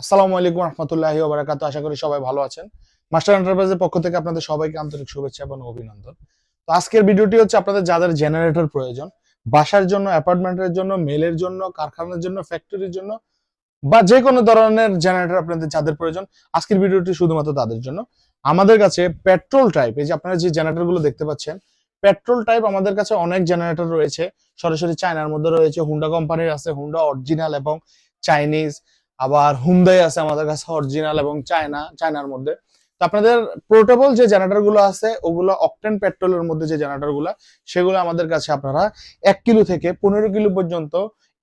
আসসালামু আলাইকুম রহমতুল্লাহি ওবারাকাতু আশা করি সবাই ভালো আছেন। মাস্টার এন্টারপ্রাইজের পক্ষ থেকে আপনাদের সবাইকে আন্তরিক শুভেচ্ছা এবং অভিনন্দন। তো আজকের ভিডিওটি হচ্ছে আপনাদের যাদের জেনারেটর প্রয়োজন, বাসার জন্য অ্যাপার্টমেন্টের জন্য মেলের জন্য, কারখানার জন্য ফ্যাক্টরির জন্য, বা যে কোনো ধরনের জেনারেটর আপনাদের যাদের প্রয়োজন, আজকের ভিডিওটি শুধুমাত্র তাদের জন্য। আমাদের কাছে পেট্রোল টাইপ এই যে আপনারা যে জেনারেটরগুলো দেখতে পাচ্ছেন পেট্রোল টাইপ আমাদের কাছে অনেক জেনারেটর রয়েছে। সরাসরি চায়নার মধ্যে রয়েছে হুন্ডা কোম্পানির আছে হুন্ডা অরিজিনাল এবং চাইনিজ আবার হুন্দাই আছে আমাদের কাছে অরিজিনাল এবং চায়না, চায়নার মধ্যে। তো আপনাদের পোর্টেবল যে জেনারেটরগুলো আছে, ওগুলো অকটেন পেট্রোলের মধ্যে যে জেনারেটরগুলো সেগুলো আমাদের কাছে আপনারা এক কিলো থেকে পনেরো কিলো পর্যন্ত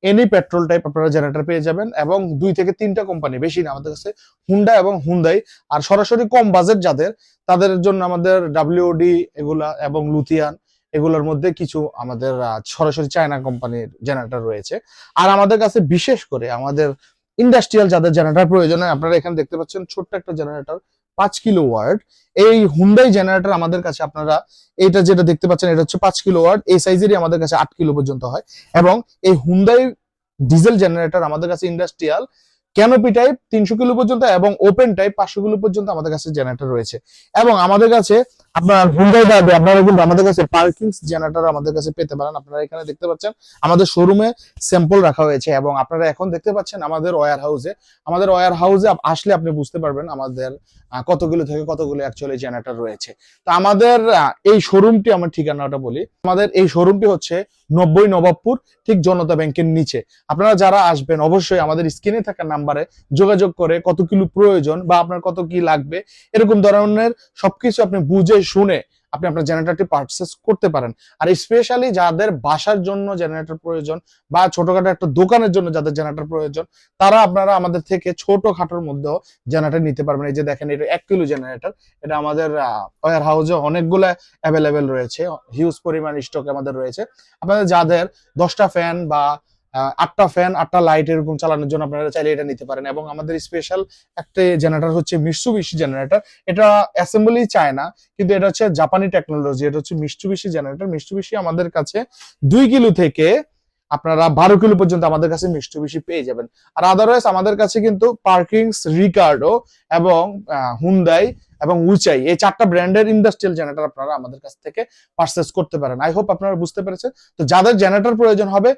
এনি পেট্রোল টাইপ আপনারা জেনারেটর পেয়ে যাবেন এবং দুই থেকে তিনটা কোম্পানি বেশি না, আমাদের কাছে হুন্ডা এবং হুন্দাই আর সরাসরি কম বাজেট যাদের, তাদের জন্য আমাদের ডাব্লিউডি এগুলা এবং লুথিয়ান এগুলোর মধ্যে কিছু আমাদের সরাসরি চায়না কোম্পানির জেনারেটর রয়েছে। আর আমাদের কাছে বিশেষ করে আমাদের ইন্ডাস্ট্রিয়াল যাদের জেনারেটর প্রয়োজন হয়, আপনারা এখানে দেখতে পাচ্ছেন ছোট্ট একটা জেনারেটর পাঁচ কিলো ওয়ার্ড এই হুন্ডাই জেনারেটর আমাদের কাছে আপনারা এটা যেটা দেখতে পাচ্ছেন, এটা হচ্ছে পাঁচ কিলো ওয়ার্ড এই সাইজেরই আমাদের কাছে আট কিলো পর্যন্ত হয়। এবং এই হুন্ডাই ডিজেল জেনারেটর আমাদের কাছে ইন্ডাস্ট্রিয়াল ক্যানোপি টাইপ তিনশো কিলো পর্যন্ত এবং ওপেন টাইপ পাঁচশো কিলো পর্যন্ত আমাদের কাছে জেনারেটর রয়েছে। এবং আমাদের কাছে আপনার হুন্ডাই বাদে আপনারা কিন্তু আমাদের কাছে পার্কিং জেনারেটর আমাদের কাছে পেতে পারেন। আপনারা এখানে দেখতে পাচ্ছেন, আমাদের শোরুমে স্যাম্পল রাখা হয়েছে এবং আপনারা এখন দেখতে পাচ্ছেন আমাদের ওয়ার হাউসে আমাদের ওয়ার হাউসে আসলে আপনি বুঝতে পারবেন আমাদের কতগুলো থেকে কতগুলো অ্যাকচুয়ালি জেনারেটর রয়েছে। তো আমাদের এই শোরুমটি আমার ঠিকানাটা বলি। আমাদের এই শোরুমটি হচ্ছে নব্বই নবাবপুর, ঠিক জনতা ব্যাংকের নিচে। আপনারা যারা আসবেন, অবশ্যই আমাদের স্ক্রিনে থাকা নাম্বারে যোগাযোগ করে কত কিলো প্রয়োজন বা আপনার কত কি লাগবে, এরকম ধরনের সবকিছু আপনি বুঝে শুনে আপনি আপনার জেনারেটরটি পারচেস করতে পারেন। আর স্পেশালি যাদের বাসার জন্য জেনারেটর প্রয়োজন বা ছোটখাটো একটা দোকানের জন্য যাদের জেনারেটর প্রয়োজন, তারা আপনারা আমাদের থেকে ছোট খাটোর মধ্যেও জেনারেটর নিতে পারবেন। এই যে দেখেন, এটা এক কিলো জেনারেটর এটা আমাদের ওয়ার হাউসে অনেকগুলো অ্যাভেলেবেল রয়েছে। হিউজ পরিমাণ স্টক আমাদের রয়েছে। আপনাদের যাদের দশটা ফ্যান বা আটটা ফ্যান আটটা লাইট এরকম চালানোর জন্য আপনারা চাইলে এটা নিতে পারেন। এবং আমাদের স্পেশাল একটা জেনারেটর হচ্ছে মিটসুবিশি জেনারেটর এটা অ্যাসেম্বলি চায় না, কিন্তু এটা হচ্ছে জাপানি টেকনোলজি এটা হচ্ছে মিটসুবিশি জেনারেটর মিটসুবিশি আমাদের কাছে দুই কিলো থেকে আপনারা বারো কিলো পর্যন্ত আমাদের কাছে মিটসুবিশি পেয়ে যাবেন। আর আদারওয়াইজ আমাদের কাছে কিন্তু পার্কিংস রিকার্ডো এবং হুন্দাই এবং উচাই এই চারটা ব্র্যান্ডের ইন্ডাস্ট্রিয়াল জেনারেটর আপনারা আমাদের কাছ থেকে পারচেস করতে পারেন। আই হোপ আপনারা বুঝতে পেরেছেন। তো যাদের জেনারেটর প্রয়োজন হবে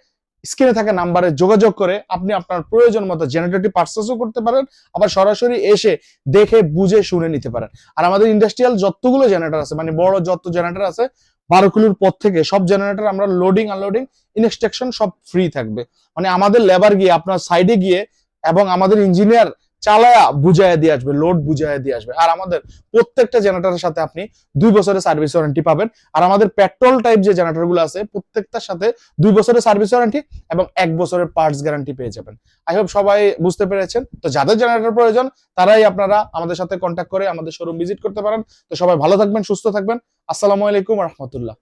স্ক্রিনে থাকা নাম্বারে যোগাযোগ করে আপনি আপনার প্রয়োজন মতো জেনারেটরটি পার্সেসও করতে পারেন, আবার সরাসরি এসে দেখে, বুঝে, শুনে নিতে পারেন। আর আমাদের ইন্ডাস্ট্রিয়াল যতগুলো জেনারেটর আছে মানে বড় যত জেনারেটর আছে, বারো কিলোর পর থেকে সব জেনারেটর আমরা লোডিং আনলোডিং ইনস্ট্রাকশন সব ফ্রি থাকবে। মানে আমাদের লেবার গিয়ে, আপনার সাইডে গিয়ে এবং আমাদের ইঞ্জিনিয়ার চালায়া বুঝাইয়া দিয়ে আসবে লোড বুঝাইয়া দিয়ে আসবে। আর আমাদের প্রত্যেকটা জেনারেটরের সাথে আপনি দুই বছরের সার্ভিস ওয়ারেন্টি পাবেন। আর আমাদের পেট্রোল টাইপ যে জেনারেটরগুলো আছে, প্রত্যেকটার সাথে দুই বছরের সার্ভিস ওয়ারেন্টি এবং এক বছরের পার্টস গ্যারান্টি পেয়ে যাবেন। আই হোপ সবাই বুঝতে পেরেছেন। তো যাদের জেনারেটর প্রয়োজন, তারাই আপনারা আমাদের সাথে কন্ট্যাক্ট করে আমাদের শোরুম ভিজিট করতে পারেন। তো সবাই ভালো থাকবেন, সুস্থ থাকবেন। আসসালামু আলাইকুম রহমতুল্লাহ।